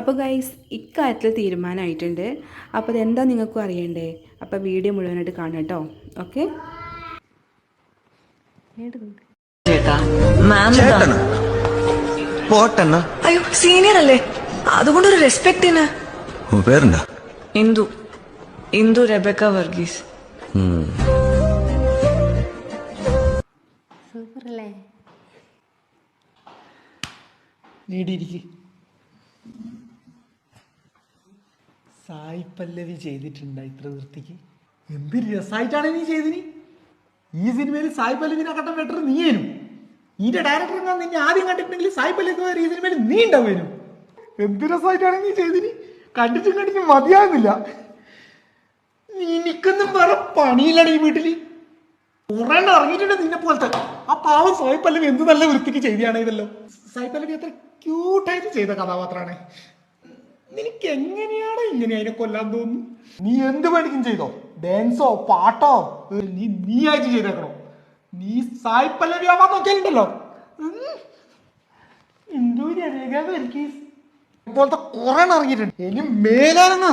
അപ്പോൾ ഗൈസ് ഇക്കാര്യത്തിൽ തീരുമാനമായിട്ടുണ്ട് അപ്പോൾ അതെന്താ നിങ്ങൾക്കും അറിയണ്ടേ? അപ്പോൾ വീഡിയോ മുഴുവനായിട്ട് കാണാം കേട്ടോ ഓക്കെ അയ്യോ സീനിയർ അല്ലേ? അതുകൊണ്ടൊരു റെസ്പെക്റ്റിന് പേരെന്താ? ഇന്ദു. ഇന്ദു റെബക്ക വർഗീസ്. നീടിയിരിക്ക് സായി പല്ലവി ചെയ്തിട്ടുണ്ട് ഇത്ര വൃത്തിക്ക്? എന്ത് രസമായിട്ടാണ് നീ ചെയ്തിന് ഈ സിനിമയിൽ സായി പല്ലവിനെ കണ്ട ബെറ്റർ നീയേനും. നിന്റെ ഡയറക്ടർ ഞാൻ നിന്നെ ആദ്യം കണ്ടിട്ടുണ്ടെങ്കിൽ സായി പല്ലവി ഈ സിനിമയിൽ നീ ഉണ്ടാവേനും എന്ത് രസമായിട്ടാണ് നീ ചെയ്തിന് കണ്ടിട്ടും കണ്ടിട്ടും മതിയാകുന്നില്ല നിനക്കൊന്നും വേറെ പണിയില്ലാണ് ഈ വീട്ടിൽ. കുറേ ഇറങ്ങിയിട്ടുണ്ട് നിന്നെ പോലത്തെ. ആ പാവം സായി പല്ലവി എന്ത് നല്ല വൃത്തിക്ക് ചെയ്തിയാണ് ഇതല്ലോ? സായി പല്ലവി അത്ര ക്യൂട്ടായിട്ട് ചെയ്ത കഥാപാത്രമാണ്. നിനക്ക് എങ്ങനെയാണ് ഇങ്ങനെ അതിനെ കൊല്ലാൻ തോന്നുന്നു? നീ എന്ത് വേണിക്കും ചെയ്തോ? ഡാൻസോ പാട്ടോ? നീ നീ ആയിട്ട് ചെയ്തേക്കണോ? നീ സായി പല്ലവി ആവാൻ നോക്കിയാലുണ്ടല്ലോ. എന്തോ ഇപ്പോഴത്തെ കുറേ ഇറങ്ങിയിട്ടുണ്ട് ഇനി മേലാണെന്നാ